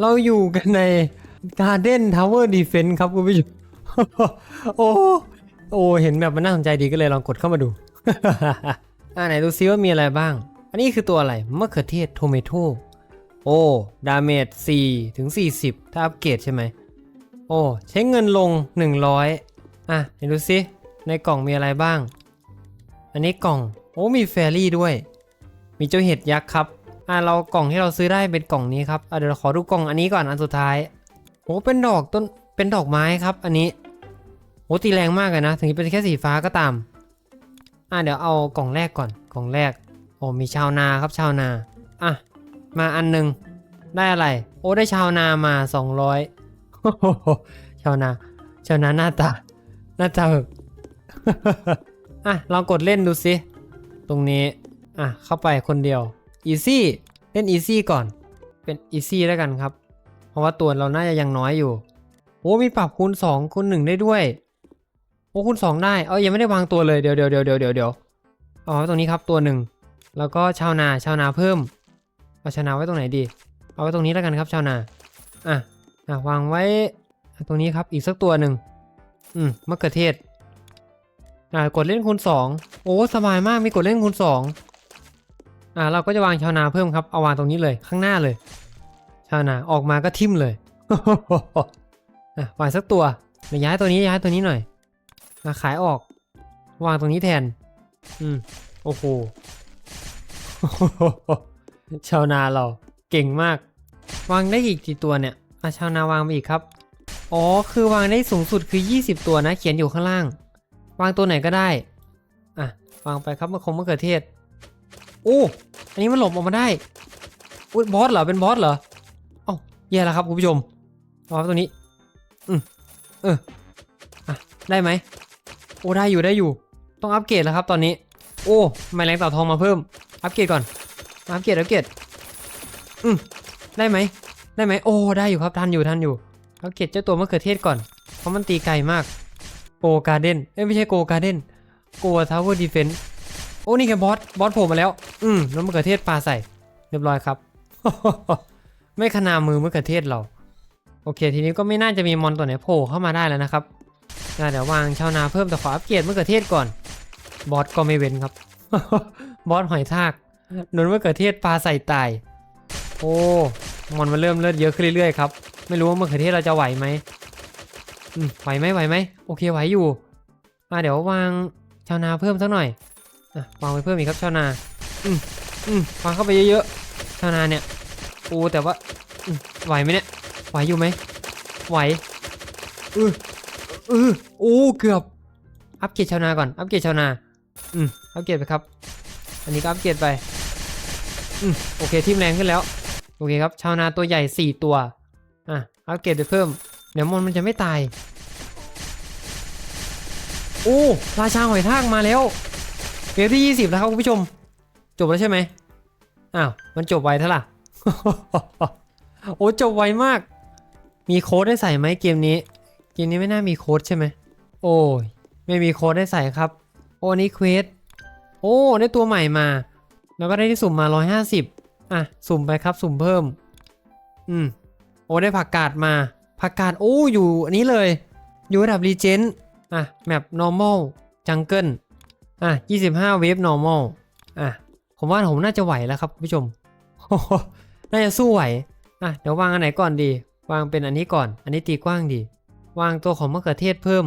เราอยู่กันใน Garden Tower Defense ครับคุณผู้ชมโอ้โอ้เห็นแบบมันน่าสนใจดีก็เลยลองกดเข้ามาดู อ่าไหนดูซิว่ามีอะไรบ้าง อันนี้คือตัวอะไรมะเขือเทศโทเมโตโอ้ ดาเมจ4ถึง 40 ถ้าอัปเกรดใช่ไหม โอ้ ใช้เงินลง 100 อะไหนดูซิในกล่องมีอะไรบ้าง อันนี้กล่อง โอ้ มีแฟรี่ด้วย มีเจ้าเห็ดยักษ์ครับ อะเรากล่องที่เราซื้อได้เป็นกล่องนี้ครับอะเดี๋ยวเราขอดูกล่องอันนี้ก่อนอันสุดท้ายโอ้เป็นดอกต้นเป็นดอกไม้ครับ อันนี้โอ้ตีแรงมากเลยนะ ถึงจะเป็นแค่สีฟ้าก็ตาม อะเดี๋ยวเอากล่องแรกก่อนกล่องแรก โอ้มีชาวนาครับชาวนาอะมาอันหนึ่งได้อะไร โอ้ได้ชาวนามา200ชาวนาชาวนาหน้าตาหน้าตาแบบอะลองกดเล่นดูสิตรงนี้ อะเข้าไปคนเดียว easy เล่น easy ก่อน เป็น easy แล้วกันครับ เพราะว่าตัวเราน่าจะยังน้อยอยู่ โอ้มีปรับคูณ2คูณ1ได้ด้วย โอ้คูณ2ได้เอายังไม่ได้วางตัวเลยเดี๋ยวเดี๋ยวเดี๋ยวเดี๋ยวเดี๋ยวเดี๋ยวเอาไว้ตรงนี้ครับตัวหนึ่งแล้วก็ชาวนาชาวนาเพิ่ม เอาชาวนาไว้ตรงไหนดี เอาไว้ตรงนี้แล้วกันครับชาวนา อะอะวางไว้ตรงนี้ครับอีกสักตัวหนึ่งอืมมะเขือเทศอ่ากดเล่นคูณ2โอ้สบายมากมีกดเล่นคูณ2 อ่าเราก็จะวางชาวนาเพิ่มครับเอาวางตรงนี้เลยข้างหน้าเลย ชาวนาออกมาก็ทิ่มเลยอะวางสักตัวเดี๋ยวย้ายตัวนี้ย้ายตัวนี้หน่อยมาขายออก วางตรงนี้แทน อืมโอ้โหชาวนาเราเก่งมาก วางได้อีกกี่ตัวเนี่ยอะชาวนาวางไปอีกครับ อ๋อ คือวางได้สูงสุดคือ 20 ตัวนะ เขียนอยู่ข้างล่าง วางตัวไหนก็ได้ อะ วางไปครับมะคงมะเขือเทศ อ้อันนี้มันหลบออกมาได้อุ้ยบอสเหรอเป็นบอสเหรอเอ้าแย่แล้วครับคุณผู้ชมวาตัวนี้อืมเอออะได้ไหมโอ้ได้อยู่ได้อยู่ ต้องอัปเกรดแล้วครับ ตอนนี้ โอ้ไม่แรงเต่าทองมาเพิ่ม อัปเกรดก่อนอัปเกรดอัปเกรดอืมได้ไหมได้ไหมโอ้ได้อยู่ครับทันอยู่ทันอยู่อัปเกรดเจ้าตัวมะเขือเทศก่อนเพราะมันตีไกลมากโกการ์เด้นเอ้ยไม่ใช่โกการ์เด้นโกทาวเวอร์ดีเฟนส์ โอ้นี่ไงบอสบอสโผล่มาแล้ว อืมแล้วมะเขือเทศปลาใส่ เรียบร้อยครับ ไม่ขนามือมะเขือเทศเรา โอเค ทีนี้ก็ไม่น่าจะมีมอนตัวไหนโผล่เข้ามาได้แล้วนะครับอะเดี๋ยววางชาวนาเพิ่มแต่ขออัปเกรดมะเขือเทศก่อน บอสก็ไม่เว้นครับ บอสหอยทากโดนมะเขือเทศปลาใส่ตาย โอ้มอนมันเริ่มเลือดเยอะขึ้นเรื่อยๆครับไม่รู้ว่ามะเขือเทศเราจะไหวไหมอืมไหวไหมไหวไหมโอเคไหวอยู่อะเดี๋ยววางชาวนาเพิ่มสักหน่อย อะวางไปเพิ่มอีกครับชาวนาอืมอืมวางเข้าไปเยอะๆชาวนาเนี่ยโอ้แต่ว่าอืมไหวไหมเนี่ยไหวอยู่ไหมไหวอืออือโอ้เกือบอัปเกรดชาวนาก่อนอัปเกรดชาวนาอืมอัปเกรดไปครับ อันนี้ก็อัปเกรดไปอืมโอเคทิมแรงขึ้นแล้วโอเคครับชาวนาตัวใหญ่ 4 ตัวอะอัปเกรดไปเพิ่มเดี๋ยวมอนมันจะไม่ตายโอ้ราชาหอยทากมาแล้ว เวฟที่ 20แล้วครับคุณผู้ชม จบแล้วใช่ไหมอ้าว มันจบไวเท่าไหร่โอ้จบไวมาก มีโค้ดได้ใส่ไหมเกมนี้ เกมนี้ไม่น่ามีโค้ดใช่ไหม โอ้ย ไม่มีโค้ดได้ใส่ครับ โอ้นนี้เควส โอ้ ได้ตัวใหม่มา แล้วก็ได้ที่สุ่มมา 150 อะ สุ่มไปครับ สุ่มเพิ่ม อืม โอ้ได้ผักกาดมา ผักกาด โอ้ อยู่อันนี้เลย อยู่ระดับรีเจน อะ แมป normal jungle อะ25เวฟ normal อะผมว่าผมน่าจะไหวแล้วครับคุณผู้ชมน่าจะสู้ไหวอะเดี๋ยววางอันไหนก่อนดี วางเป็นอันนี้ก่อน อันนี้ตีกว้างดี วางตัวของมะเขือเทศเพิ่ม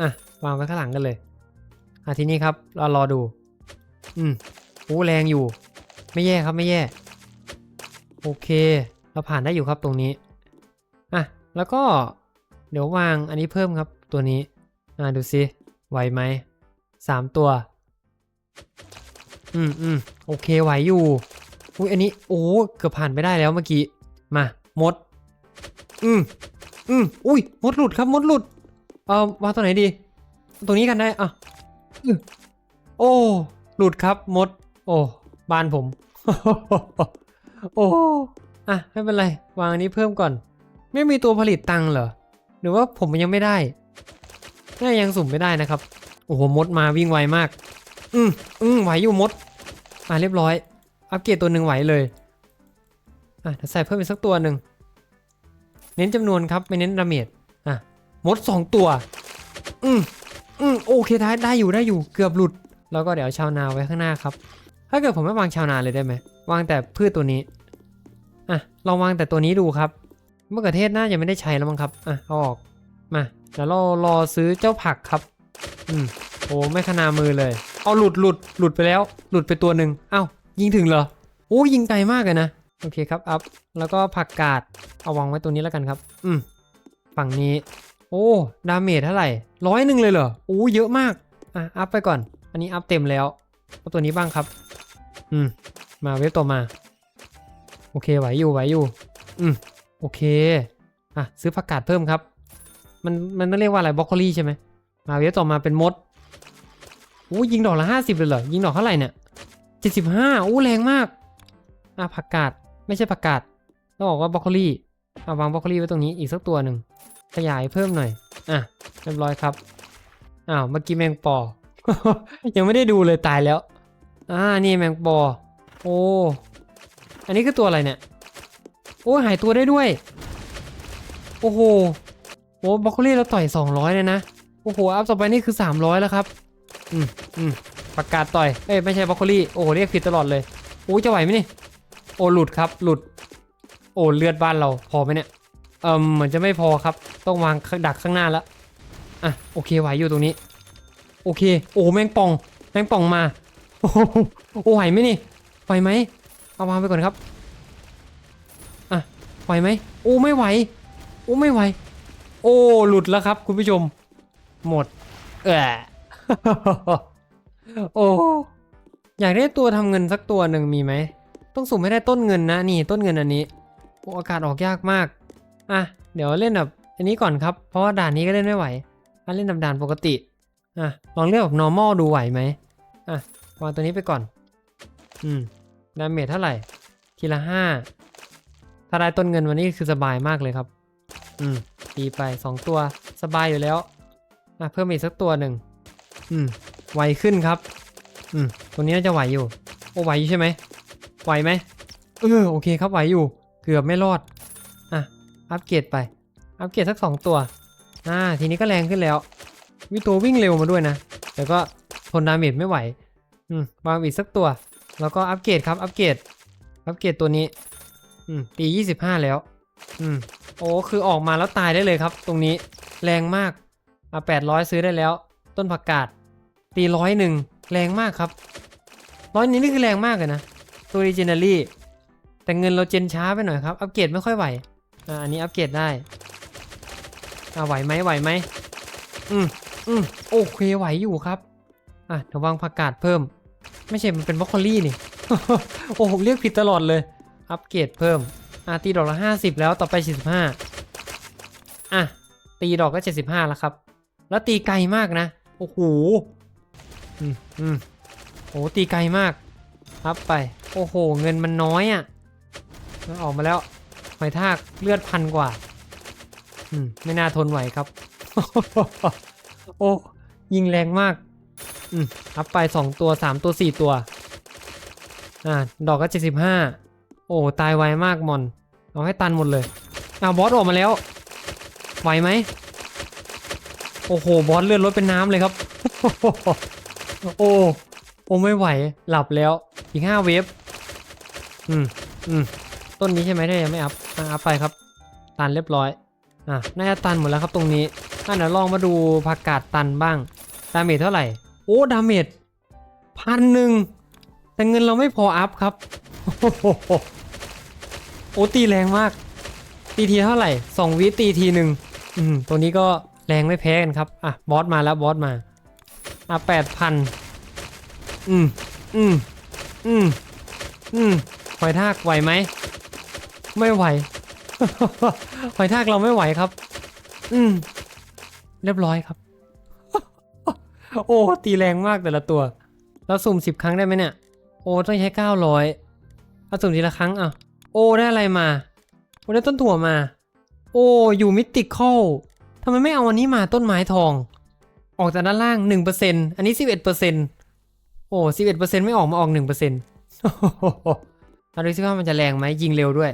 อะวางไว้ข้างหลังกันเลยอะทีนี้ครับเรารอดู อืมโอ้แรงอยู่ ไม่แย่ครับไม่แย่ โอเค เราผ่านได้อยู่ครับตรงนี้อะแล้วก็เดี๋ยววางอันนี้เพิ่มครับตัวนี้อะดูสิไหวไหม สามตัว อืมอืมโอเคไหวอยู่อุ้ยอันนี้โอ้เกือบผ่านไปได้แล้วเมื่อกี้มามด อืมอืมอุ้ยมดหลุดครับมดหลุดเอ่อวางตัวไหนดี ตรงนี้กันได้อะโอ้หลุดครับมด โอ้บ้านผม โอ้อะไม่เป็นไร วางอันนี้เพิ่มก่อน ไม่มีตัวผลิตตังเหรอ หรือว่าผมยังไม่ได้น่ายังสุ่มไม่ได้นะครับ โอ้โหมดมาวิ่งไวมาก อืมอืมไหวอยู่มดอะเรียบร้อย อัปเกรดตัวหนึ่งไหวเลย อะใส่เพิ่มอีกสักตัวหนึ่ง เน้นจำนวนครับไม่เน้นดาเมจ อะ มดสองตัว อืมอืมโอเคได้ได้อยู่ได้อยู่เกือบหลุด แล้วก็เดี๋ยวชาวนาไว้ข้างหน้าครับ ถ้าเกิดผมไม่วางชาวนาเลยได้ไหม วางแต่พืชตัวนี้ อะลองวางแต่ตัวนี้ดูครับมะเขือเทศน่าจะไม่ได้ใช้แล้วมั้งครับ อะเอาออก มา เดี๋ยวเรารอซื้อเจ้าผักครับ อืมโอ้ไม่ขนามือเลยเอาหลุดหลุดหลุดไปแล้ว หลุดไปตัวหนึ่งเอ้ายิงถึงเหรอโอ้ยิงไกลมากเลยนะโอเคครับอัพแล้วก็ผักกาดเอาวางไว้ตัวนี้แล้วกันครับ อืมฝั่งนี้ โอ้ดาเมจเท่าไหร่ร้อยหนึ่งเลยเหรอโอ้เยอะมากอะอัพไปก่อน อันนี้อัพเต็มแล้วเอาตัวนี้บ้างครับ อืม มาเว็บต่อมา โอเคไหวอยู่ไหวอยู่อืมโอเคอะซื้อผักกาดเพิ่มครับ มันมันต้องเรียกว่าอะไรบรอกโคลีใช่ไหม มาเว็บต่อมาเป็นมดโอ้ยิงดอกละห้าสิบเลยเหรอ ยิงดอกเท่าไหร่เนี่ยเจ็ดสิบห้าโอ้แรงมาก อะผักกาดไม่ใช่ผักกาดต้องบอกว่าบรอกโคลีอะวางบรอกโคลีไว้ตรงนี้อีกสักตัวหนึ่งขยายเพิ่มหน่อย อะเรียบร้อยครับอ้าวเมื่อกี้แมงปอ ยังไม่ได้ดูเลยตายแล้ว อ่านี่แมงปอ โอ้อันนี้คือตัวอะไรเนี่ยโอ้หายตัวได้ด้วย โอ้โหโอ้บรอกโคลี่เราต่อย200เลยนะ โอ้โห อัพต่อไปนี่คือ 300 แล้วครับ อืมอืมประกาศต่อย เอ้ย ไม่ใช่บรอกโคลี่ โอ้โห เรียกผิดตลอดเลย โอ้จะไหวไหมนี่ โอ้หลุดครับ หลุด โอ้เลือดบ้านเรา พอไหมเนี่ย เอิมเหมือนจะไม่พอครับ ต้องวางดักข้างหน้าแล้ว อะ โอเค ไหวอยู่ตรงนี้ โอเค โอ้แมงป่อง แมงป่องมา โอ้โหโอ้ไหวไหมนี่ ไหวไหม เอาวางไปก่อนครับ อะ ไหวไหม โอ้ไม่ไหว โอ้ไม่ไหว โอ้หลุดแล้วครับ คุณผู้ชม หมด เออโอ้อยากได้ตัวทำเงินสักตัวหนึ่งมีไหม ต้องสุ่มให้ได้ต้นเงินนะ นี่ต้นเงินอันนี้โอ้อากาศออกยากมาก อะ เดี๋ยวเล่นแบบอันนี้ก่อนครับ เพราะว่าด่านนี้ก็เล่นไม่ไหวอะเล่นแบบด่านปกติ อะ ลองเลือกแบบ normal ดูไหวไหมอะ วางตัวนี้ไปก่อน อืม ดาเมจเท่าไหร่ ทีละห้า ถ้าได้ต้นเงินวันนี้คือสบายมากเลยครับ อืม ตีไปสองตัว สบายอยู่แล้ว อะเพิ่มอีกสักตัวหนึ่งอืมไวขึ้นครับ อืมตัวนี้น่าจะไหวอยู่ โอ้ไหวอยู่ใช่ไหมไหวไหมเออโอเคครับไหวอยู่ เกือบไม่รอด อะ อัปเกรดไป อัปเกรดสักสองตัว อ่า ทีนี้ก็แรงขึ้นแล้ววิตัววิ่งเร็วมาด้วยนะ แต่ก็ทนดาเมจไม่ไหว อืมวางอีกสักตัว แล้วก็อัปเกรดครับ อัปเกรด อัปเกรดตัวนี้ อืมตี25 แล้ว อืม โอ้ คือออกมาแล้วตายได้เลยครับ ตรงนี้ แรงมาก อะ800 ซื้อได้แล้ว ต้นผักกาดตีร้อยหนึ่งแรงมากครับร้อยนี้นี่คือแรงมากเลยนะตัวรีเจนเนอรี่แต่เงินเราเจนช้าไปหน่อยครับ อัปเกรดไม่ค่อยไหวอ่าอันนี้อัปเกรดได้อ่าไหวไหมไหวไหมอืมอืมโอเคไหวอยู่ครับอะเดี๋ยววางผักกาดเพิ่ม ไม่ใช่มันเป็นบรอกโคลี่นี่โอ้ผมเรียกผิดตลอดเลย อัปเกรดเพิ่มอะตีดอกละห้าสิบแล้วต่อไปสี่สิบห้าอะตีดอกก็เจ็ดสิบห้าแล้วครับ แล้วตีไกลมากนะ โอ้โห อืมอืมโอ้ตีไกลมากอัพไป โอ้โห เงินมันน้อยอะ่ะมันออกมาแล้วหอยทากเลือดพันกว่า อืม ไม่น่าทนไหวครับ โอ้ ยิงแรงมาก อืมอัพไปสองตัวสามตัวสี่ตัว อ่า ดอกก็เจ็ดสิบห้า โอ้ ตายไวมากมอน เอาให้ตันหมดเลยอ้าบอสออกมาแล้ว ไหวไหม โอ้โหบอสเลือดลดเป็นน้ำเลยครับ โอ้โอ้ไม่ไหวหลับแล้วอีกห้าเวฟอืมอืมต้นนี้ใช่ไหมได้ยังไม่อัพอัพไปครับตันเรียบร้อยอะน่าจะตันหมดแล้วครับตรงนี้อะเดี๋ยวลองมาดูผักกาดตันบ้างดาเมจเท่าไหร่โอ้ดาเมจพันหนึ่งแต่เงินเราไม่พออัพครับโอ้ตีแรงมากตีทีเท่าไหร่สองวิตีทีหนึ่งอืมตัวนี้ก็ แรงไม่แพ้กันครับ อะ บอสมาแล้วบอสมา อะแปดพันอืม อืม อืม อืมหอยทากไหวไหม ไม่ไหว หอยทากเราไม่ไหวครับ อืม เรียบร้อยครับ โอ้ ตีแรงมากแต่ละตัวแล้วสุ่มสิบครั้งได้ไหมเนี่ย โอ้ ต้องใช้เก้าร้อยเอาสุ่มทีละครั้งอะ โอ้ ได้อะไรมา โอ้ ได้ต้นถั่วมา โอ้ อยู่มิติคอล ทำไมไม่เอาอันนี้มาต้นไม้ทอง ออกจากด้านล่าง 1%อันนี้ 11%โอ้11%ไม่ออกมาออก1%อเอาดูสิว่ามันจะแรงไหมยิงเร็วด้วย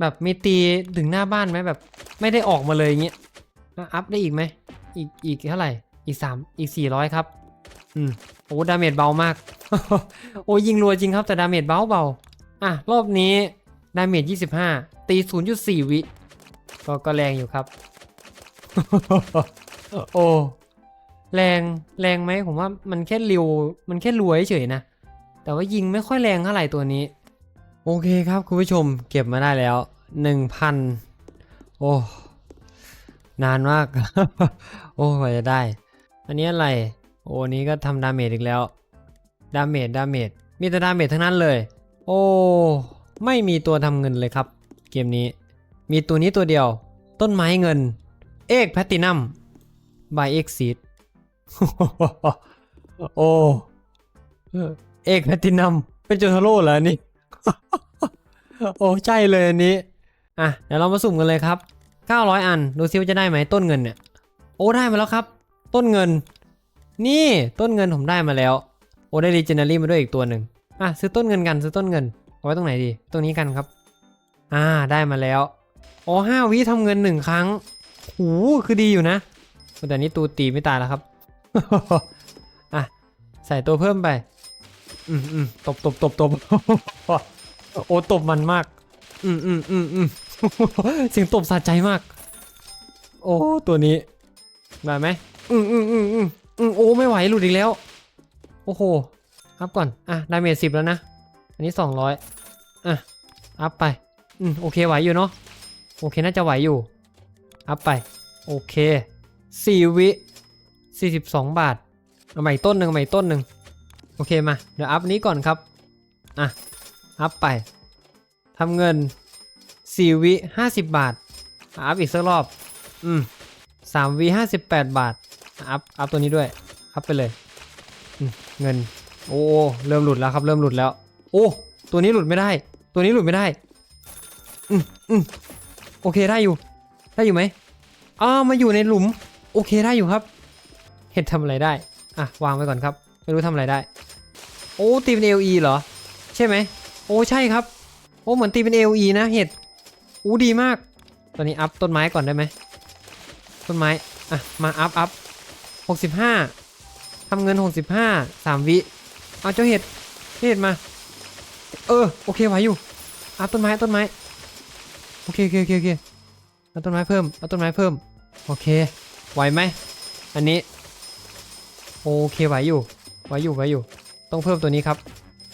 แบบมีตีถึงหน้าบ้านไหมแบบ ไม่ได้ออกมาเลยอย่างเงี้ยอัพได้อีกไหมอีกอีกเท่าไหร่อีกสามอีกสี่ร้อยครับ อืมโอ้ดาเมจเบามาก โอ้ยิงรัวจริงครับแต่ดาเมจเบาเบาอะ รอบนี้ดาเมจ25ตี0.4วิก็ก็แรงอยู่ครับ โอ้แรงแรงไหมผมว่ามันแค่ริวมันแค่รัวเฉยนะ แต่ว่ายิงไม่ค่อยแรงเท่าไหร่ตัวนี้ โอเคครับคุณผู้ชมเก็บมาได้แล้ว1,000โอ้นานมาก โอ้กว่าจะได้ อันนี้อะไร โอ้นี้ก็ทำดาเมจอีกแล้ว ดาเมจดาเมจมีแต่ดาเมจทั้งนั้นเลย โอ้ไม่มีตัวทำเงินเลยครับ เกมนี้ มีตัวนี้ตัวเดียว ต้นไม้เงิน เอกแพตตินัมบายเอกซีดโอ้เอกแพตตินัมเป็นโจทาโร่เหรอนี่ โอ้ใช่เลยอันนี้ อะ เดี๋ยวเรามาสุ่มกันเลยครับ 900 อัน ดูซิว่าจะได้ไหมต้นเงินเนี่ย โอ้ได้มาแล้วครับ ต้นเงิน นี่ต้นเงินผมได้มาแล้ว โอ้ได้รีเจน a รี่มาด้วยอีกตัวหนึ่งอะซื้อต้นเงินกันซื้อต้นเงินเอาไว้ตรงไหนดี ตรงนี้กันครับ อ่าได้มาแล้ว โอ๋อห้าวิทำเงินหนึ่งครั้ง หูคือดีอยู่นะ แต่นี้ตูตีไม่ตายแล้วครับ อะ ใส่ตัวเพิ่มไป อืมอืมตบตบตบตบโอ้ตบมันมาก อืมอืมอืมอืมเสียงตบสะใจมาก โอ้ตัวนี้ได้ไหมอืมอืมอืมอืมอืมโอ้ไม่ไหวหลุดอีกแล้ว โอ้โหอัพก่อน อะ ดาเมจสิบแล้วนะ อันนี้สองร้อยอะ อัพไป อืม โอเค ไหวอยู่เนาะ โอเค น่าจะไหวอยู่ อัพไป โอเคสี่วิสี่สิบสองบาทเอาใหม่ต้นหนึ่งเอาใหม่ต้นหนึ่งโอเคมา เดี๋ยวอัพนี้ก่อนครับ อะ อัพไปทำเงินสี่วิห้าสิบบาท อัพอีกสักรอบ อืมสามวิห้าสิบแปดบาท อัพ อัพตัวนี้ด้วย อัพไปเลยเงิน โอ้ เริ่มหลุดแล้วครับ เริ่มหลุดแล้ว โอ้ ตัวนี้หลุดไม่ได้ ตัวนี้หลุดไม่ได้ อืมอืมโอเคได้อยู่ ได้อยู่ไหมอ้าวมาอยู่ในหลุม โอเคได้อยู่ครับ เห็ดทำอะไรได้ อะ วางไว้ก่อนครับ ไม่รู้ทำอะไรได้ โอ้ตีเป็น LE เหรอ ใช่ไหม โอ้ใช่ครับ โอ้เหมือนตีเป็น LE นะเห็ดอู้ดีมาก ตอนนี้อัพต้นไม้ก่อนได้ไหม ต้นไม้ อะ มาอัพอัพหกสิบห้าทำเงิน65 3วิ เอาเจ้าเห็ด เห็ดมา เออ โอเคไหวอยู่เอาต้นไม้ต้นไม้ โอเคโอเคโอเค เอาต้นไม้เพิ่ม เอาต้นไม้เพิ่ม โอเค ไหวไหม อันนี้ โอเคไหวอยู่ ไหวอยู่ ไหวอยู่ ต้องเพิ่มตัวนี้ครับ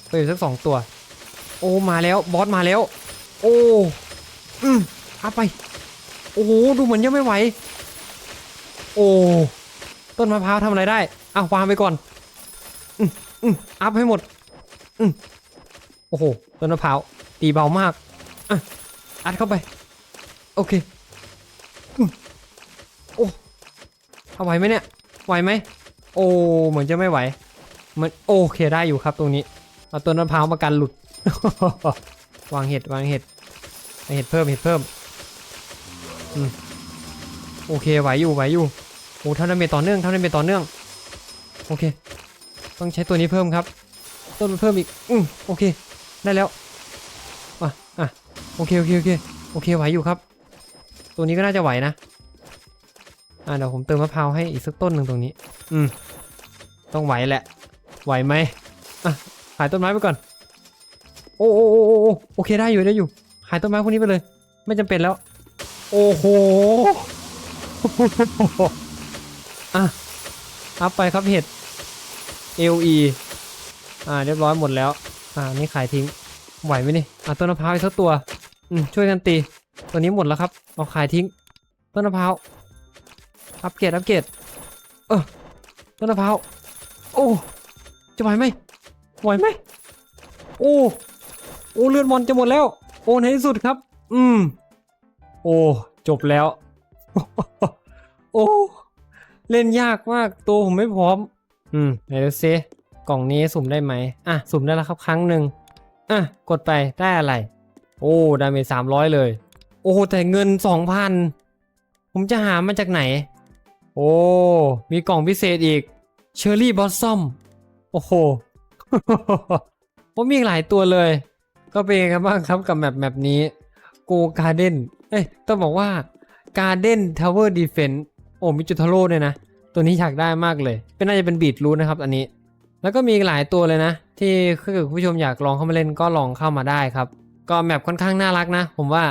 เพิ่มสักสองตัว โอ้ มาแล้ว บอสมาแล้ว โอ้ อืมอัพไป โอ้โห ดูเหมือนยังไม่ไหว โอ้ ต้นมะพร้าวทำอะไรได้อะวางไปก่อน อืมอืมอัพให้หมด อืมโอ้โห ต้นมะพร้าว ตีเบามากอะอัดเข้าไป โอเค โอ้เอาไหวไหมเนี่ย ไหวไหม โอ้ เหมือนจะไม่ไหวมือนโอเคได้อยู่ครับตรงนี้ เอาต้นมะพร้าวมากันหลุด วางเห็ดวางเห็ด เห็ดเพิ่มเห็ดเพิ่มอืมโอเคไหวอยู่ไหวอยู่โอ้ทำดาเมจต่อเนื่องทำดาเมจต่อเนื่อง โอเค ต้องใช้ตัวนี้เพิ่มครับ ต้นมันเพิ่มอีก อืมโอเค ได้แล้วอะอะโอเคโอเคโอเคโอเคไหวอยู่ครับ ตัวนี้ก็น่าจะไหวนะ อะเดี๋ยวผมเติมมะพร้าวให้อีกสักต้นหนึ่งตรงนี้ อืม ต้องไหวแหละ ไหวไหมอะหายต้นไม้ไปก่อน โอ้โอ้โอ้โอ้โอ้โอเคได้อยู่ได้อยู่ หายต้นไม้พวกนี้ไปเลย ไม่จำเป็นแล้ว โอ้โหอะอัพไปครับเห็ด LE อ่า เรียบร้อยหมดแล้ว อ่า นี่ขายทิ้ง ไหวไหมนี่ อะต้นมะพร้าวอีกสักตัว อืม ช่วยกันตี ตัวนี้หมดแล้วครับ เอาขายทิ้ง ต้นมะพร้าว อัปเกรดอัปเกรดเออต้นมะพร้าวโอ้จะไหวไหมไหวไหมโอ้โอ้เลือดมอนจะหมดแล้ว โอ้ในที่สุดครับ อืม โอ้จบแล้ว โอ้เล่นยากมากตัวผมไม่พร้อม อืมไหนดูซิกล่องนี้สุ่มได้ไหมอะสุ่มได้แล้วครับครั้งหนึ่งอะกดไปได้อะไร โอ้ดาเมจสามร้อยเลย โอ้แต่เงินสองพันผมจะหามาจากไหน โอ้ มีกล่องพิเศษอีกเชอร์รี่บอสซอมโอ้โหผมมีอีหลายตัวเลย ก็เป็นยังไงบ้างครับกับแมปแมปนี้โกการ์เด้นเอ้ย ต้องบอกว่าการ์เด้นทาวเวอร์ดีเฟนโอ้มิจุทาโร่ด้วยนะ ตัวนี้อยากได้มากเลย เป็นน่าจะเป็นบีดรูทนะครับอันนี้ แล้วก็มีหลายตัวเลยนะ ที่ถ้าเกิดคุณผู้ชมอยากลองเข้ามาเล่นก็ลองเข้ามาได้ครับ ก็แมปค่อนข้างน่ารักนะ ผมว่า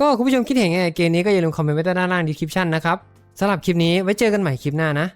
ก็คุณผู้ชมคิดเห็นไงเกมนี้ก็อย่าลืมคอมเมนต์ไว้ใต้ด้านล่างดีคริปชั่นนะครับ สำหรับคลิปนี้ไว้เจอกันใหม่คลิปหน้านะ